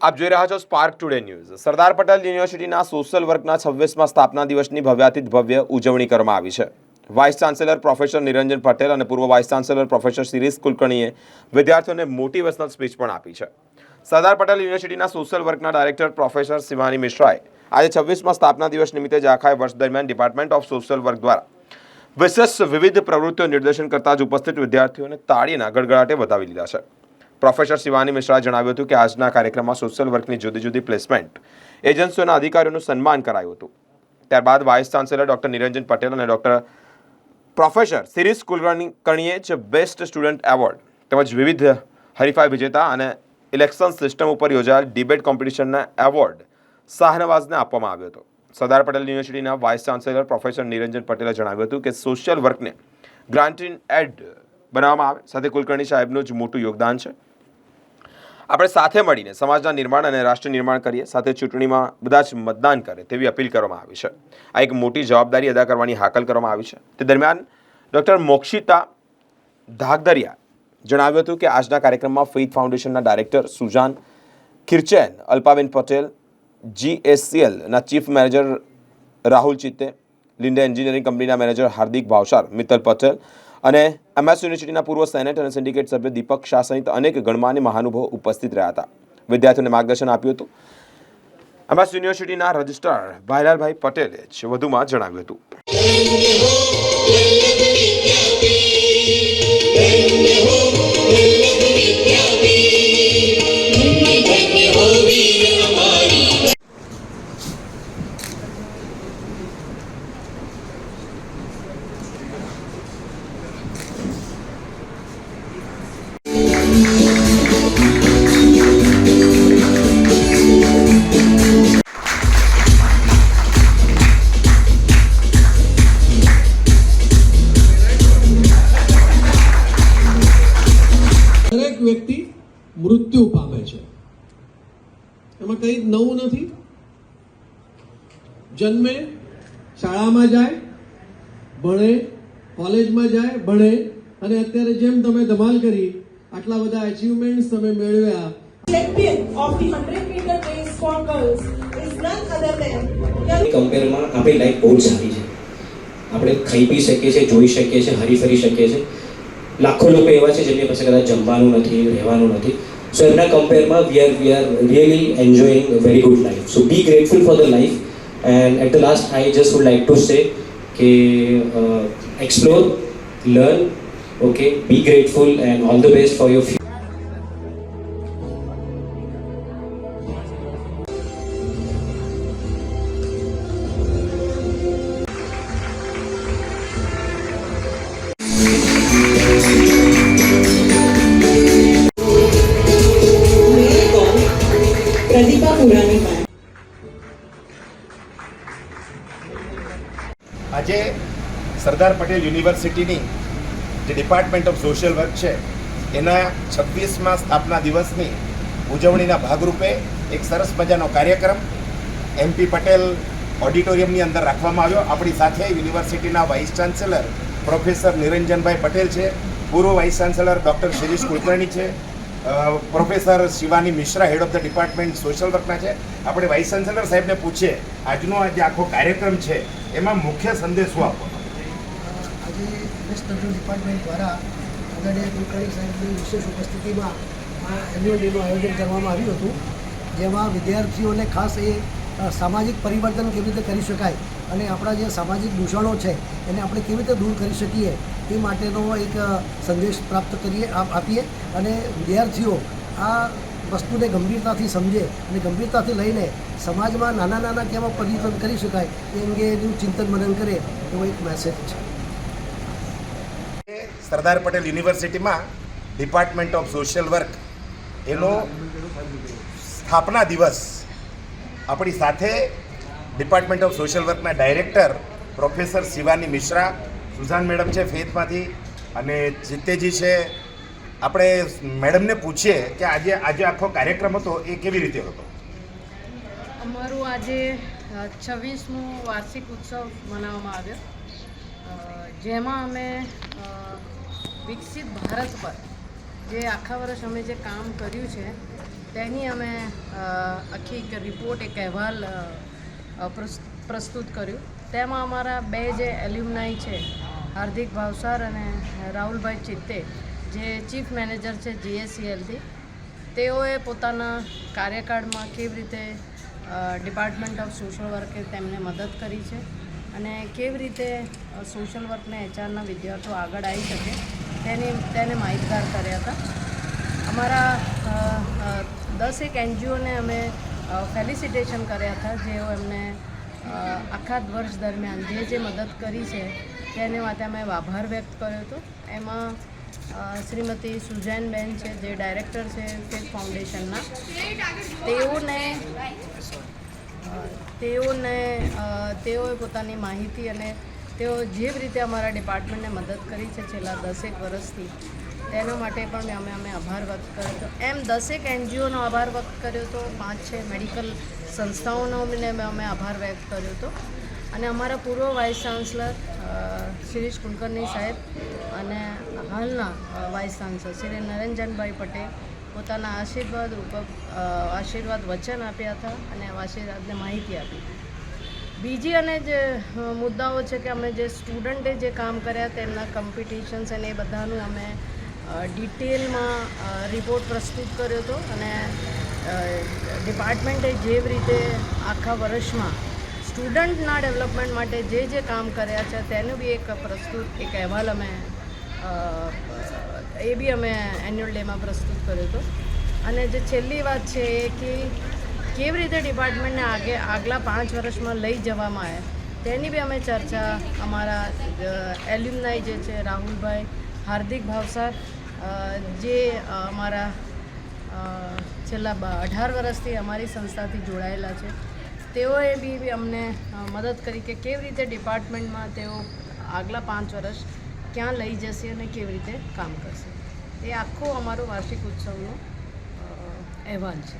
આપ જોઈ રહ્યા છો spark today news Sardar Patel યુનિવર્સિટીના સોશિયલ વર્કના છવ્વીસમાં સ્થાપના દિવસની ભવ્યાતિત ભવ્ય ઉજવણી કરવામાં આવી છે. Vice chancellor professor Niranjan Patel અને પૂર્વ વાઇસ ચાન્સેલર પ્રોફેસર શિરીષ કુલકર્ણીએ વિદ્યાર્થીઓને મોટિવેશનલ સ્પીચ પણ આપી છે. સરદાર પટેલ યુનિવર્સિટીના સોશિયલ વર્કના ડાયરેક્ટર પ્રોફેસર શિવાની મિશ્રાએ આજે છવ્વીસમાં સ્થાપના દિવસ નિમિત્તે ઝાખાએ વર્ષ દરમિયાન ડિપાર્ટમેન્ટ ઓફ સોશિયલ વર્ક દ્વારા વિશેષ વિવિધ પ્રવૃત્તિઓ નિર્દેશન કરતા જ ઉપસ્થિત વિદ્યાર્થીઓને તાળીના ગડગડાટે વધાવી લીધા છે. પ્રોફેસર શિવાની મિશ્રા જણાવ્યું હતું કે આજના કાર્યક્રમમાં સોશિયલ વર્કની જુદી જુદી પ્લેસમેન્ટ એજન્સીઓના અધિકારીઓનું સન્માન કરાયું હતું. ત્યારબાદ vice chancellor doctor Niranjan Patel અને ડૉક્ટર પ્રોફેસર સિરીસ કુલકર્ણીએ જ બેસ્ટ સ્ટુડન્ટ એવોર્ડ તેમજ વિવિધ હરીફાઈ વિજેતા અને ઇલેક્શન સિસ્ટમ ઉપર યોજાયેલ ડિબેટ કોમ્પિટિશનના એવોર્ડ શાહનવાઝને આપવામાં આવ્યો હતો. સરદાર પટેલ યુનિવર્સિટીના વાઇસ ચાન્સેલર પ્રોફેસર નિરંજન પટેલે જણાવ્યું હતું કે સોશિયલ વર્કને ગ્રાન્ટિન એડ બનાવવામાં આવે. સાથે કુલકર્ણી સાહેબનું જ મોટું યોગદાન છે. આપણે સાથે મળીને સમાજના નિર્માણ અને રાષ્ટ્ર નિર્માણ કરીએ, સાથે ચૂંટણીમાં બધા જ મતદાન કરે તેવી અપીલ કરવામાં આવી છે. આ એક મોટી જવાબદારી અદા કરવાની હાકલ કરવામાં આવી છે. તે દરમિયાન ડૉક્ટર મોક્ષિતા ધાગદરિયા જણાવ્યું હતું કે આજના કાર્યક્રમમાં ફેઇથ ફાઉન્ડેશનના ડાયરેક્ટર સુજાન ખિરચેન, Alpaben Patel જીએસસીએલના chief manager Rahul Chitte Linde engineering કંપનીના મેનેજર હાર્દિક ભાવસાર, મિત્તલ પટેલ અને એમએસ યુનિવર્સિટીના પૂર્વ સેનેટ અને સિન્ડિકેટ સભ્ય દીપક શાહ સહિત અનેક ગણમાન્ય મહાનુભાવો ઉપસ્થિત રહ્યા હતા. વિદ્યાર્થીઓને માર્ગદર્શન આપ્યું હતું. એમએસ યુનિવર્સિટીના રજિસ્ટ્રાર ભાઈલાલભાઈ પટેલે વધુમાં જણાવ્યું હતું. મૃત્યુ પામે છે. એમાં કંઈ નવું નથી. જન્મે શાળામાં જાય ભણે કોલેજમાં જાય ભણે અને અત્યારે જેમ તમે ધમાલ કરી આટલા બધા અચીવમેન્ટ્સ તમે મેળવ્યા. Champion of the 100 meter race for girls is none other than Kavi કમ્પેરમાં આપણી લાઈફ બહુ જ સારી છે. આપણે ખાઈ પી શકીએ છીએ જોઈ શકીએ છીએ હરી ફરી શકીએ છીએ. લાખો લોકો એવા છે જેમની પાસે કદાચ જમવાનું નથી રહેવાનું નથી. So in Komperma, we are we are really enjoying a very good life. So be grateful for the life. And at the last, I just would like to say, okay, uh, explore, learn, okay, be grateful, and all the best for your future. Sardar Patel યુનિવર્સિટીની જે department of social work છે, એના છવ્વીસમાં સ્થાપના દિવસની ઉજવણીના ભાગરૂપે એક સરસ મજાનો કાર્યક્રમ એમપી પટેલ ઓડિટોરિયમની અંદર રાખવામાં આવ્યો. આપણી સાથે યુનિવર્સિટીના vice chancellor professor Niranjanbhai Patel છે, પૂર્વ vice chancellor doctor Shirish Kulkarni છે professor Shivani Mishra head of the department social વર્કના છે. આપણે વાઇસ ચાન્સેલર સાહેબને પૂછીએ, આજનો આ જે આખો કાર્યક્રમ છે, એમાં મુખ્ય સંદેશ શું આપો. એમએસડબલ્યુ ડિપાર્ટમેન્ટ દ્વારા આદરણીય કુલકર્ણી સાહેબની વિશેષ ઉપસ્થિતિમાં આ એન્યુઅલ ડેનું આયોજન કરવામાં આવ્યું હતું, જેમાં વિદ્યાર્થીઓને ખાસ એ સામાજિક પરિવર્તન કેવી રીતે કરી શકાય અને આપણા જે સામાજિક દૂષણો છે એને આપણે કેવી રીતે દૂર કરી શકીએ તે માટેનો એક સંદેશ પ્રાપ્ત કરીએ, આપ- આપીએ અને વિદ્યાર્થીઓ આ વસ્તુને ગંભીરતાથી સમજે અને ગંભીરતાથી લઈને સમાજમાં નાના નાના કેવા પરિવર્તન કરી શકાય એ અંગે એનું ચિંતન મનન કરે એવો એક મેસેજ છે. સરદાર પટેલ યુનિવર્સિટીમાં ડિપાર્ટમેન્ટ ઓફ સોશિયલ વર્ક એનો સ્થાપના દિવસ આપણી સાથે department of social વર્કના director professor Shivani Mishra Suzanne madam છે ફેથમાંથી અને જીતેજી છે. આપણે મેડમને પૂછીએ કે આજે આજે આખો કાર્યક્રમ હતો એ કેવી રીતે હતો? અમારું આજે છવ્વીસમો વાર્ષિક ઉત્સવ મનાવવામાં આવ્યો. જેમાં અમે વિકસિત ભારત પર જે આખા વર્ષ અમે જે કામ કર્યું છે, તેની અમે આખી એક રિપોર્ટ એક અહેવાલ પ્રસ્તુત કર્યું. તેમાં અમારા બે જે એલ્યુમનાઈ છે, હાર્દિક ભાવસાર અને રાહુલભાઈ ચિત્તે, જે ચીફ મેનેજર છે જીએસસીએલથી તેઓએ પોતાના કાર્યકાળમાં કેવી રીતે ડિપાર્ટમેન્ટ ઓફ સોશિયલ વર્કે તેમને મદદ કરી છે અને કેવી રીતે સોશિયલ વર્કને એચઆરના વિદ્યાર્થીઓ આગળ આવી શકે તેની તેને માહિતગાર કર્યા હતા. અમારા દસેક એનજીઓને અમે ફેલિસિટેશન કર્યા હતા, જેઓ એમને આખા વર્ષ દરમિયાન જે જે મદદ કરી છે, તેને માટે અમે આભાર વ્યક્ત કર્યો હતો. એમાં શ્રીમતી સુજૈનબેન છે, જે ડાયરેક્ટર છે ફેક ફાઉન્ડેશનના તેઓને તેઓને તેઓએ પોતાની માહિતી અને તેઓ જે રીતે અમારા ડિપાર્ટમેન્ટને મદદ કરી છે છેલ્લા દસેક વર્ષથી, તેના માટે પણ અમે અમે આભાર વ્યક્ત કર્યો હતો. એમ દસેક એનજીઓનો આભાર વ્યક્ત કર્યો હતો, પાંચ છ મેડિકલ સંસ્થાઓનો અમે અમે આભાર વ્યક્ત કર્યો હતો. અને અમારા પૂર્વ વાઇસ ચાન્સલર શિરીષ કુલકર્ણી સાહેબ અને હાલના વાઇસ ચાન્સલર શ્રી નરેન્દ્રનભાઈ પટેલ પોતાના આશીર્વાદ રૂપક આશીર્વાદ વચન આપ્યા હતા અને આશીર્વાદને માહિતી આપી. બીજી અને જે મુદ્દાઓ છે કે અમે જે સ્ટુડન્ટે જે કામ કર્યા તેમના કોમ્પિટિશન્સ અને એ બધાનું અમે ડિટેલમાં રિપોર્ટ પ્રસ્તુત કર્યો હતો અને ડિપાર્ટમેન્ટે જેવી રીતે આખા વર્ષમાં સ્ટુડન્ટના ડેવલપમેન્ટ માટે જે જે કામ કર્યા છે તેનું બી એક પ્રસ્તુત, એક અહેવાલ અમે એ બી અમે એન્યુઅલ ડેમાં પ્રસ્તુત કર્યો હતો. અને જે છેલ્લી વાત છે એ કે કેવી રીતે ડિપાર્ટમેન્ટને આગે આગલા પાંચ વર્ષમાં લઈ જવામાં આવે, તેની બી અમે ચર્ચા અમારા એલ્યુમનાઈ જે છે, રાહુલભાઈ, હાર્દિક ભાવસાર જે અમારા છેલ્લા અઢાર વર્ષથી અમારી સંસ્થાથી જોડાયેલા છે, તેઓએ બી અમને મદદ કરી કે કેવી રીતે ડિપાર્ટમેન્ટમાં તેઓ આગલા પાંચ વર્ષ ક્યાં લઈ જશે અને કેવી રીતે કામ કરશે. એ આખો અમારો વાર્ષિક ઉત્સવનો અહેવાલ છે.